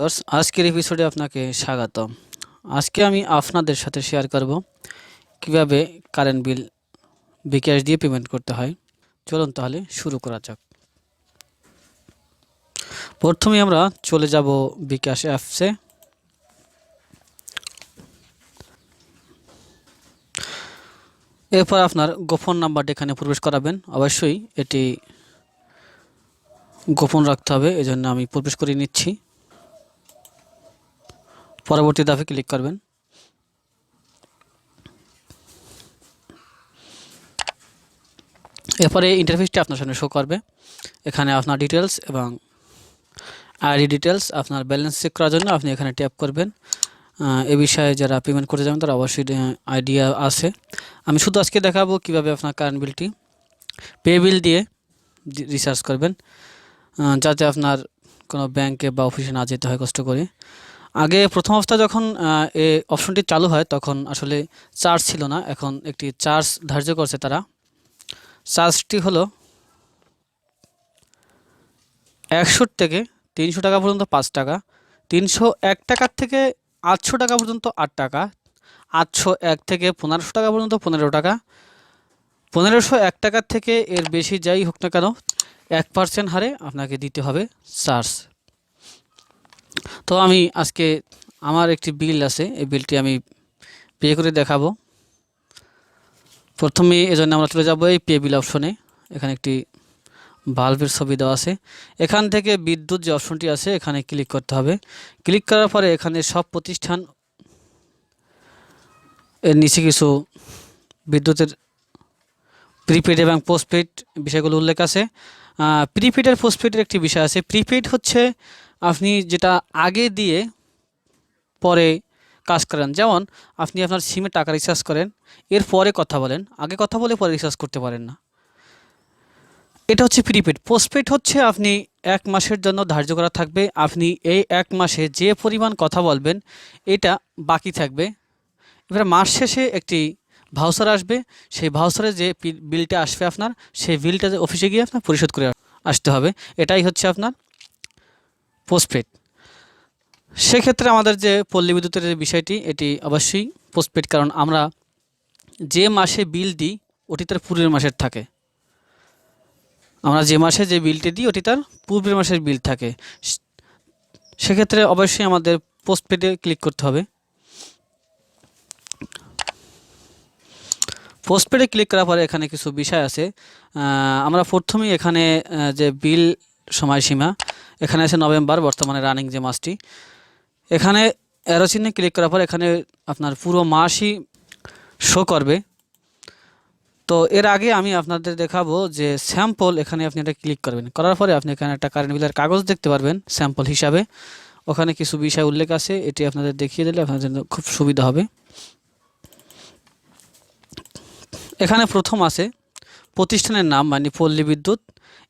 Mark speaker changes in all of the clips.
Speaker 1: Viewers, আজকের এপিসোডে আপনাকে স্বাগতম। আজকে আমি আপনাদের সাথে শেয়ার করব কীভাবে কারেন্ট বিল বিকাশ দিয়ে পেমেন্ট করতে হয়। চলুন তাহলে শুরু করা যাক। প্রথমে আমরা চলে যাব বিকাশ অ্যাপসে এরপর আপনার গোপন নাম্বারটি এখানে প্রবেশ করাবেন। অবশ্যই এটি গোপন রাখতে হবে এজন্য আমি প্রবেশ করে নিচ্ছি। পরবর্তী দাফে ক্লিক করবেন। এরপরে ইন্টারফেসটি আপনার সামনে শো করবে। এখানে আপনার ডিটেলস এবং আইডি ডিটেলস আপনার ব্যালেন্স চেক করার জন্য আপনি এখানে ট্যাপ করবেন। এ বিষয়ে যারা পেমেন্ট করতে যাবেন তারা অবশ্যই আইডিয়া আছে। আমি শুধু আজকে দেখাবো কীভাবে আপনার কারেন্ট বিলটি পে বিল দিয়ে রিচার্জ করবেন। যাতে আপনার কোনো ব্যাংকে বা অফিসে না যেতে হয় কষ্ট করে। আগে প্রথম অবস্থায় যখন এই অপশনটি চালু হয়, তখন আসলে চার্জ ছিল না। এখন একটি চার্জ ধার্য করছে তারা। চার্জটি হলো একশো থেকে তিনশো টাকা পর্যন্ত পাঁচ টাকা, তিনশো এক টাকার থেকে আটশো টাকা পর্যন্ত আট টাকা, আটশো এক থেকে পনেরোশো টাকা পর্যন্ত পনেরো টাকা, পনেরোশো এক টাকার থেকে এর বেশি যাই হোক না কেন, এক পার্সেন্ট হারে আপনাকে দিতে হবে চার্জ তো আমি আজকে আমার একটি বিল আছে, এই বিলটি আমি পে করে দেখাবো। প্রথমে এজন্য আমরা চলে যাব এই পে বিল অপশনে। এখানে একটি বাল্বের ছবি দেওয়া আছে। এখান থেকে বিদ্যুৎ যে অপশনটি আছে, এখানে ক্লিক করতে হবে। ক্লিক করার পরে এখানে সব প্রতিষ্ঠান এর নিচে কিছু বিদ্যুতের প্রিপেড এবং পোস্টপেড বিষয়গুলো উল্লেখ আছে। প্রিপেড আর পোস্টপেডের একটি বিষয় আছে। প্রিপেড হচ্ছে আপনি যেটা আগে দিয়ে পরে কাজ করেন, যেমন আপনি আপনার সিমে টাকা রিচার্জ করেন, এর পরে কথা বলেন, আগে কথা বলে পরে রিচার্জ করতে পারেন না। এটা হচ্ছে প্রিপেড পোস্টপেড হচ্ছে আপনি এক মাসের জন্য ধার্য করা থাকবে, আপনি এই এক মাসে যে পরিমাণ কথা বলবেন, এটা বাকি থাকবে। এবার মাস শেষে একটি ভাউচার আসবে, সেই ভাউচারে যে বিলটা আসবে আপনার, সেই বিলটা অফিসে গিয়ে আপনার পরিশোধ করে আসতে হবে। এটাই হচ্ছে আপনার পোস্টপেড সেক্ষেত্রে আমাদের যে পল্লী বিদ্যুতের বিষয়টি, এটি অবশ্যই পোস্টপেড কারণ আমরা যে মাসে বিল দিই, ওটি তার পূর্বের মাসের থাকে। আমরা যে মাসে যে বিলটি দিই, ওটি তার পূর্বের মাসের বিল থাকে। সেক্ষেত্রে অবশ্যই আমাদের পোস্টপেডে ক্লিক করতে হবে। পোস্টপেডে ক্লিক করার পরে এখানে কিছু বিষয় আছে। আমরা প্রথমেই এখানে যে বিল সময়সীমা এখানে আছে নভেম্বর, বর্তমানে রানিং যে মাসটি। এখানে অ্যারো চিহ্নে ক্লিক করার পর এখানে আপনার পুরো মাসই শো করবে। তো এর আগে আমি আপনাদের দেখাবো যে স্যাম্পল এখানে আপনি এটা ক্লিক করবেন। করার পরে আপনি এখানে একটা কারেন্ট বিলের কাগজ দেখতে পারবেন স্যাম্পল হিসাবে। ওখানে কিছু বিষয় উল্লেখ আছে, এটি আপনাদের দেখিয়ে দিলে আপনাদের জন্য খুব সুবিধা হবে। এখানে প্রথম আছে প্রতিষ্ঠানের নাম মানে পল্লী বিদ্যুৎ।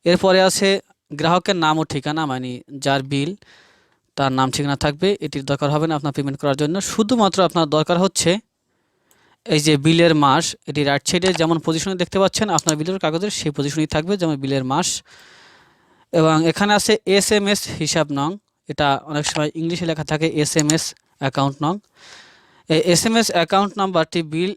Speaker 1: এরপরে আছে গ্রাহকের নাম ও ঠিকানা মানে যার বিল, তার নাম, ঠিকানা থাকবে এটির দরকার হবে না আপনার পেমেন্ট করার জন্য। শুধুমাত্র আপনার দরকার হচ্ছে এই যে বিলের মাস, এটি রাইট সাইডে যেমন পজিশনে দেখতে পাচ্ছেন, আপনার বিলের কাগজের সেই পজিশনেই থাকবে যেমন বিলের মাস। এবং এখানে আছে এস এম এস হিসাব নং, এটা অনেক সময় ইংলিশে লেখা থাকে এস এম এস অ্যাকাউন্ট নং। এই এস এম এস অ্যাকাউন্ট নাম্বারটি বিল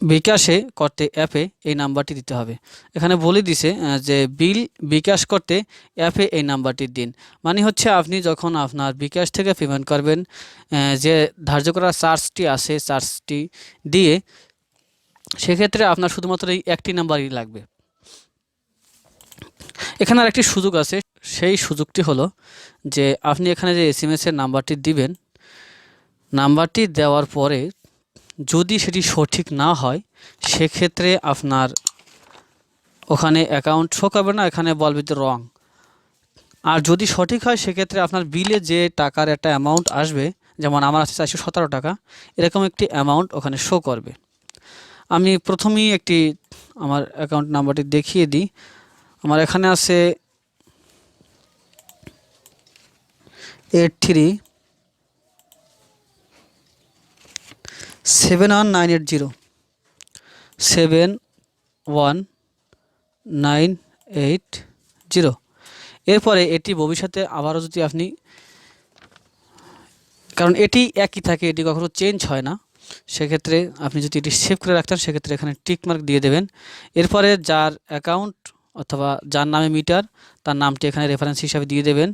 Speaker 1: বিকাশে করতে অ্যাপে এই নাম্বারটি দিতে হবে। এখানে বলে দিছে যে বিল বিকাশ করতে অ্যাপে এই নাম্বারটি দিন। মানে হচ্ছে আপনি যখন আপনার বিকাশ থেকে পেমেন্ট করবেন যে ধার্য করা চার্জটি আছে, চার্জটি দিয়ে, সেক্ষেত্রে আপনার শুধুমাত্র এই একটি নাম্বারই লাগবে। এখানে আর একটি সুযোগ আছে, সেই সুযোগটি হলো যে আপনি এখানে যে এস এম এর নাম্বারটি দিবেন, নাম্বারটি দেওয়ার পরে যদি সেটি সঠিক না হয়, সেক্ষেত্রে আপনার ওখানে অ্যাকাউন্ট শো করবে না, এখানে বলবে যে রং আর যদি সঠিক হয়, সেক্ষেত্রে আপনার বিলে যে টাকার একটা অ্যামাউন্ট আসবে, যেমন আমার আছে চারশো সতেরো টাকা, এরকম একটি অ্যামাউন্ট ওখানে শো করবে। আমি প্রথমেই একটি আমার অ্যাকাউন্ট নাম্বারটি দেখিয়ে দিই। আমার এখানে আছে eight three seven one nine eight zero seven one nine eight zero এরপরে এটি ভবিষ্যতে আবারও যদি আপনি, কারণ এটি একই থাকে, এটি কখনো চেঞ্জ হয় না। সেক্ষেত্রে আপনি যদি এটি সেভ করে রাখতেন, সেক্ষেত্রে এখানে টিকমার্ক দিয়ে দেবেন। এরপরে যার অ্যাকাউন্ট অথবা যার নামে মিটার তার নামটি এখানে রেফারেন্স হিসাবে দিয়ে দেবেন।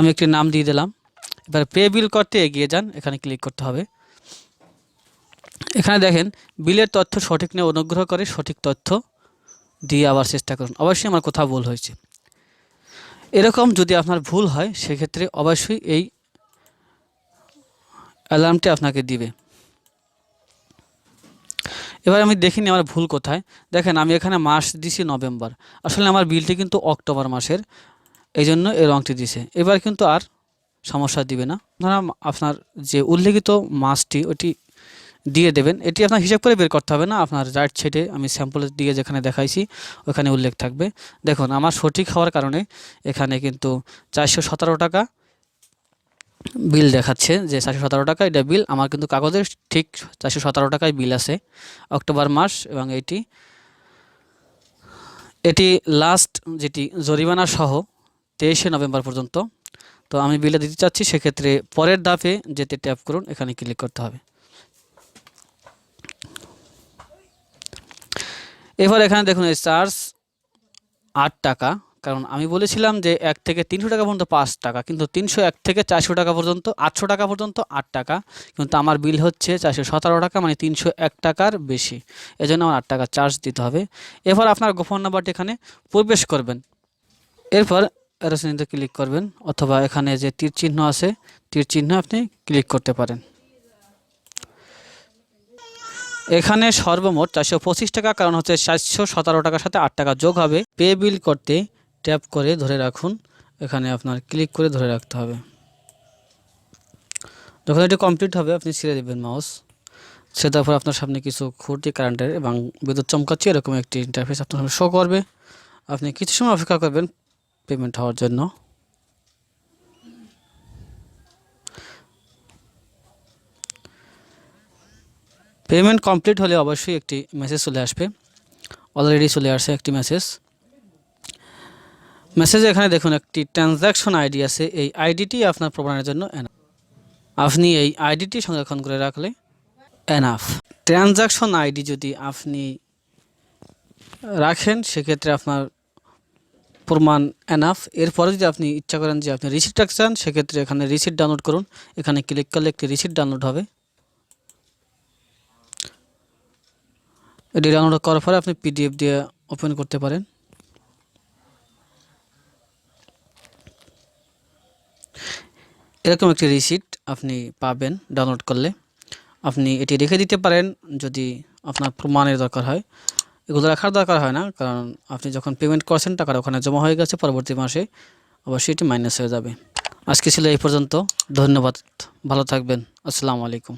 Speaker 1: আমি একটি নাম দিয়ে দিলাম। এবার পে বিল করতে এগিয়ে যান, এখানে ক্লিক করতে হবে। এখানে দেখেন বিলের তথ্য সঠিক নিয়ে অনুগ্রহ করে সঠিক তথ্য দিয়ে আবার চেষ্টা করুন। অবশ্যই আমার কোথাও ভুল হয়েছে। এরকম যদি আপনার ভুল হয়, সেক্ষেত্রে অবশ্যই এই অ্যালার্মটি আপনাকে দিবে। এবার আমি দেখিনি আমার ভুল কোথায়। দেখেন, আমি এখানে মাস দিছি নভেম্বর। আসলে আমার বিলটি কিন্তু অক্টোবর মাসের। এই জন্য এই রঙটি দিছে। এবার কিন্তু আর সমস্যা দিবে না। আপনারা আপনার যে উল্লেখিত মাসটি ওটি দিয়ে দেবেন, এটি আপনার হিসাব করে বের করতে হবে না। আপনার রাইট সাইডে আমি স্যাম্পলের দিয়ে যেখানে দেখাইছি, ওখানে উল্লেখ থাকবে। দেখুন, আমার সঠিক হওয়ার কারণে এখানে কিন্তু চারশো সতেরো টাকা বিল দেখাচ্ছে যে চারশো সতেরো টাকা, এটা বিল আমার কিন্তু কাগজের ঠিক চারশো সতেরো টাকায় বিল আছে। অক্টোবর মাস এবং এটি এটি লাস্ট যেটি জরিমানা সহ তেইশে নভেম্বর পর্যন্ত। তো আমি বিলে দিতে চাচ্ছি, সেক্ষেত্রে পরের ধাপে যেতে ট্যাপ করুন, এখানে ক্লিক করতে হবে। এবার এখানে দেখুন, এই চার্জ আট টাকা। কারণ আমি বলেছিলাম যে এক থেকে তিনশো টাকা পর্যন্ত পাঁচ টাকা, কিন্তু তিনশো এক থেকে চারশো টাকা পর্যন্ত, আটশো টাকা পর্যন্ত আট টাকা। কিন্তু আমার বিল হচ্ছে চারশো সতেরো টাকা মানে তিনশো এক টাকার বেশি। এজন্য আমার আট টাকা চার্জ দিতে হবে। এরপর আপনার গোপন নাম্বারটি এখানে প্রবেশ করবেন। এরপর অ্যারোসিনিতে ক্লিক করবেন অথবা এখানে যে তীর চিহ্ন আছে, তীর চিহ্ন আপনি ক্লিক করতে পারেন। এখানে সর্বমোট চারশো পঁচিশ টাকা, কারণ হচ্ছে চারশো সতেরো টাকার সাথে আট টাকা যোগ হবে। পে বিল করতে ট্যাপ করে ধরে রাখুন। এখানে আপনার ক্লিক করে ধরে রাখতে হবে। যখন এটি কমপ্লিট হবে, আপনি ছেড়ে দেবেন মাউস। ছেড়ে দেওয়ার পর আপনার সামনে কিছু খুঁটি, কারেন্টের এবং বিদ্যুৎ চমকাচ্ছে, এরকম একটি ইন্টারফেস আপনার সামনে শো করবে। আপনি কিছু সময় অপেক্ষা করবেন পেমেন্ট হওয়ার জন্য। পেমেন্ট কমপ্লিট হলে অবশ্যই একটি মেসেজ চলে আসবে। অলরেডি চলে আসছে একটি মেসেজ মেসেজে এখানে দেখুন, একটি ট্রানজ্যাকশন আইডি আছে। এই আইডিটি আপনার প্রমাণের জন্য enough। আপনি এই আইডিটি সংরক্ষণ করে রাখলে এনাফ ট্রানজ্যাকশন আইডি যদি আপনি রাখেন, সেক্ষেত্রে আপনার প্রমাণ এনাফ এরপরে যদি আপনি ইচ্ছা করেন যে আপনি রিসিট চান, সেক্ষেত্রে এখানে রিসিট ডাউনলোড করুন। এখানে ক্লিক করলে একটি রিসিট ডাউনলোড হবে। এটি ডাউনলোড করার পরে আপনি পিডিএফ দিয়ে ওপেন করতে পারেন। এরকম একটি রিসিট আপনি পাবেন ডাউনলোড করলে। আপনি এটি রেখে দিতে পারেন যদি আপনার প্রমাণের দরকার হয়। এগুলো রাখার দরকার হয় না, কারণ আপনি যখন পেমেন্ট করছেন, টাকাটা ওখানে জমা হয়ে গেছে, পরবর্তী মাসে অবশ্যই এটি মাইনাস হয়ে যাবে। আজকে ছিল এই পর্যন্ত। ধন্যবাদ। ভালো থাকবেন। আসসালামু আলাইকুম।